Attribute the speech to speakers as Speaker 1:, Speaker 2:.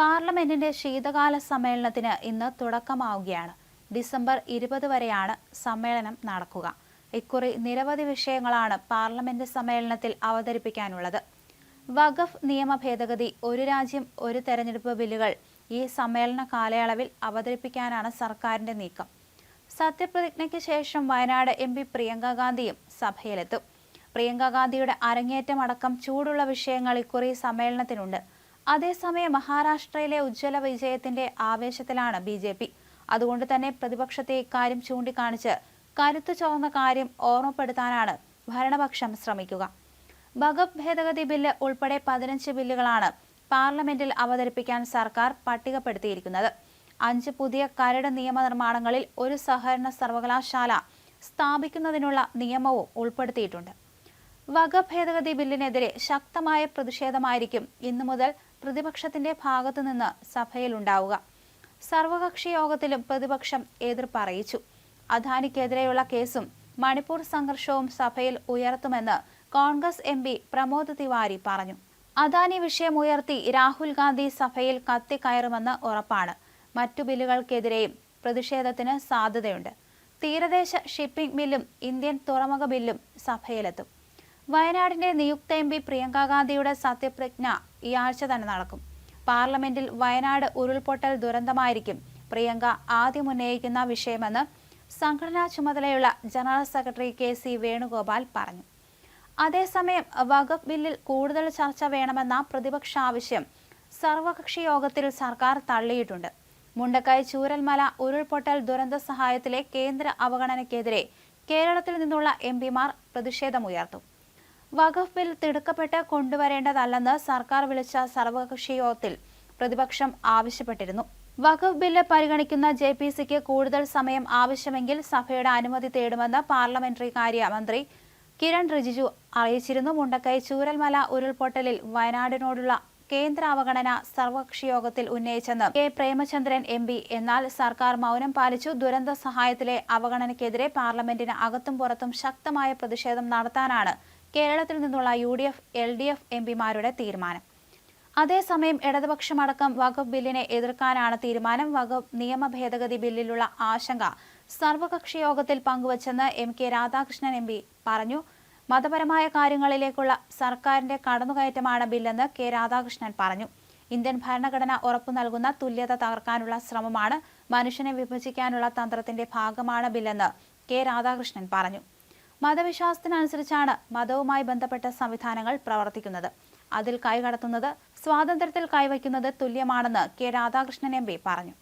Speaker 1: പാർലമെന്റിന്റെ ശീതകാല സമ്മേളനത്തിന് ഇന്ന് തുടക്കമാവുകയാണ്. ഡിസംബർ ഇരുപത് വരെയാണ് സമ്മേളനം നടക്കുക. ഇക്കുറി നിരവധി വിഷയങ്ങളാണ് പാർലമെന്റ് സമ്മേളനത്തിൽ അവതരിപ്പിക്കാനുള്ളത്. വഖഫ് നിയമ ഭേദഗതി ഒരു രാജ്യം ഒരു തെരഞ്ഞെടുപ്പ് ബില്ലുകൾ ഈ സമ്മേളന കാലയളവിൽ അവതരിപ്പിക്കാനാണ് സർക്കാരിന്റെ നീക്കം. സത്യപ്രതിജ്ഞയ്ക്ക് ശേഷം വയനാട് എം പി പ്രിയങ്ക ഗാന്ധിയും സഭയിലെത്തും. പ്രിയങ്ക ഗാന്ധിയുടെ അരങ്ങേറ്റമടക്കം ചൂടുള്ള വിഷയങ്ങൾ ഇക്കുറി സമ്മേളനത്തിനുണ്ട്. അതേസമയം മഹാരാഷ്ട്രയിലെ ഉജ്ജ്വല വിജയത്തിന്റെ ആവേശത്തിലാണ് ബി ജെ പി. അതുകൊണ്ട് തന്നെ പ്രതിപക്ഷത്തെ ഇക്കാര്യം ചൂണ്ടിക്കാണിച്ച് കരുത്തു ചോർന്ന കാര്യം ഓർമ്മപ്പെടുത്താനാണ് ഭരണപക്ഷം ശ്രമിക്കുക. ഭഗത് ഭേദഗതി ബില്ല് ഉൾപ്പെടെ പതിനഞ്ച് ബില്ലുകളാണ് പാർലമെന്റിൽ അവതരിപ്പിക്കാൻ സർക്കാർ പട്ടികപ്പെടുത്തിയിരിക്കുന്നത്. അഞ്ച് പുതിയ കരട് നിയമനിർമ്മാണങ്ങളിൽ ഒരു സഹകരണ സർവകലാശാല സ്ഥാപിക്കുന്നതിനുള്ള നിയമവും ഉൾപ്പെടുത്തിയിട്ടുണ്ട്. വഖഫ് ഭേദഗതി ബില്ലിനെതിരെ ശക്തമായ പ്രതിഷേധമായിരിക്കും ഇന്നു മുതൽ പ്രതിപക്ഷത്തിന്റെ ഭാഗത്തുനിന്ന് സഭയിലുണ്ടാവുക. സർവകക്ഷി യോഗത്തിലും പ്രതിപക്ഷം എതിർപ്പ് അറിയിച്ചു അദാനിക്കെതിരെയുള്ള കേസും മണിപ്പൂർ സംഘർഷവും സഭയിൽ ഉയർത്തുമെന്ന് കോൺഗ്രസ് എം പി പ്രമോദ് തിവാരി പറഞ്ഞു. അദാനി വിഷയം ഉയർത്തി രാഹുൽ ഗാന്ധി സഭയിൽ കത്തിക്കയറുമെന്ന് ഉറപ്പാണ്. മറ്റു ബില്ലുകൾക്കെതിരെയും പ്രതിഷേധത്തിന് സാധ്യതയുണ്ട്. തീരദേശ ഷിപ്പിംഗ് ബില്ലും ഇന്ത്യൻ തുറമുഖ ബില്ലും സഭയിലെത്തും. വയനാടിന്റെ നിയുക്ത എം പി പ്രിയങ്ക ഗാന്ധിയുടെ സത്യപ്രതിജ്ഞ ഈ ആഴ്ച തന്നെ നടക്കും. പാർലമെന്റിൽ വയനാട് ഉരുൾപൊട്ടൽ ദുരന്തമായിരിക്കും പ്രിയങ്ക ആദ്യം ഉന്നയിക്കുന്ന വിഷയമെന്ന് സംഘടനാ ചുമതലയുള്ള general secretary K C Venugopal പറഞ്ഞു. അതേസമയം വഖഫ് ബില്ലിൽ കൂടുതൽ ചർച്ച വേണമെന്ന പ്രതിപക്ഷ ആവശ്യം സർവകക്ഷി യോഗത്തിൽ സർക്കാർ തള്ളിയിട്ടുണ്ട്. മുണ്ടക്കൈ ചൂരൽമല ഉരുൾപൊട്ടൽ ദുരന്ത സഹായത്തിലെ കേന്ദ്ര അവഗണനയ്ക്കെതിരെ കേരളത്തിൽ നിന്നുള്ള എം പിമാർ പ്രതിഷേധമുയർത്തും. വഖഫ് ബിൽ തിടുക്കപ്പെട്ട് കൊണ്ടുവരേണ്ടതല്ലെന്ന് സർക്കാർ വിളിച്ച സർവകക്ഷി യോഗത്തിൽ പ്രതിപക്ഷം ആവശ്യപ്പെട്ടിരുന്നു. വഖഫ് ബില്ല് പരിഗണിക്കുന്ന ജെ പി സിക്ക് കൂടുതൽ സമയം ആവശ്യമെങ്കിൽ സഭയുടെ അനുമതി തേടുമെന്ന് പാർലമെന്ററി കാര്യ മന്ത്രി കിരൺ റിജിജു അറിയിച്ചിരുന്നു. മുണ്ടക്കൈ ചൂരൽമല ഉരുൾപൊട്ടലിൽ വയനാടിനോടുള്ള കേന്ദ്ര അവഗണന സർവകക്ഷി യോഗത്തിൽ ഉന്നയിച്ചെന്ന് കെ പ്രേമചന്ദ്രൻ എം പി. എന്നാൽ സർക്കാർ മൗനം പാലിച്ചു. ദുരന്ത സഹായത്തിലെ അവഗണനയ്ക്കെതിരെ പാർലമെന്റിന് അകത്തും പുറത്തും ശക്തമായ പ്രതിഷേധം നടത്താനാണ് കേരളത്തിൽ നിന്നുള്ള U D F L D F M പിമാരുടെ തീരുമാനം. അതേസമയം ഇടതുപക്ഷമടക്കം വകുപ്പ് ബില്ലിനെ എതിർക്കാനാണ് തീരുമാനം. വകുപ്പ് നിയമ ഭേദഗതി ബില്ലിലുള്ള ആശങ്ക സർവകക്ഷി യോഗത്തിൽ പങ്കുവച്ചെന്ന് M K Radhakrishnan M P പറഞ്ഞു. മതപരമായ കാര്യങ്ങളിലേക്കുള്ള സർക്കാരിന്റെ കടന്നുകയറ്റമാണ് ബില്ലെന്ന് കെ രാധാകൃഷ്ണൻ പറഞ്ഞു. ഇന്ത്യൻ ഭരണഘടന ഉറപ്പു നൽകുന്ന തുല്യത തകർക്കാനുള്ള ശ്രമമാണ് മനുഷ്യനെ വിഭജിക്കാനുള്ള തന്ത്രത്തിന്റെ ഭാഗമാണ് ബില്ലെന്ന് കെ രാധാകൃഷ്ണൻ പറഞ്ഞു. മതവിശ്വാസത്തിനനുസരിച്ചാണ് മതവുമായി ബന്ധപ്പെട്ട സംവിധാനങ്ങൾ പ്രവർത്തിക്കുന്നത്. അതിൽ കൈകടത്തുന്നത് സ്വാതന്ത്ര്യത്തിൽ കൈവയ്ക്കുന്നത് തുല്യമാണെന്ന് കെ രാധാകൃഷ്ണൻ എം പറഞ്ഞു.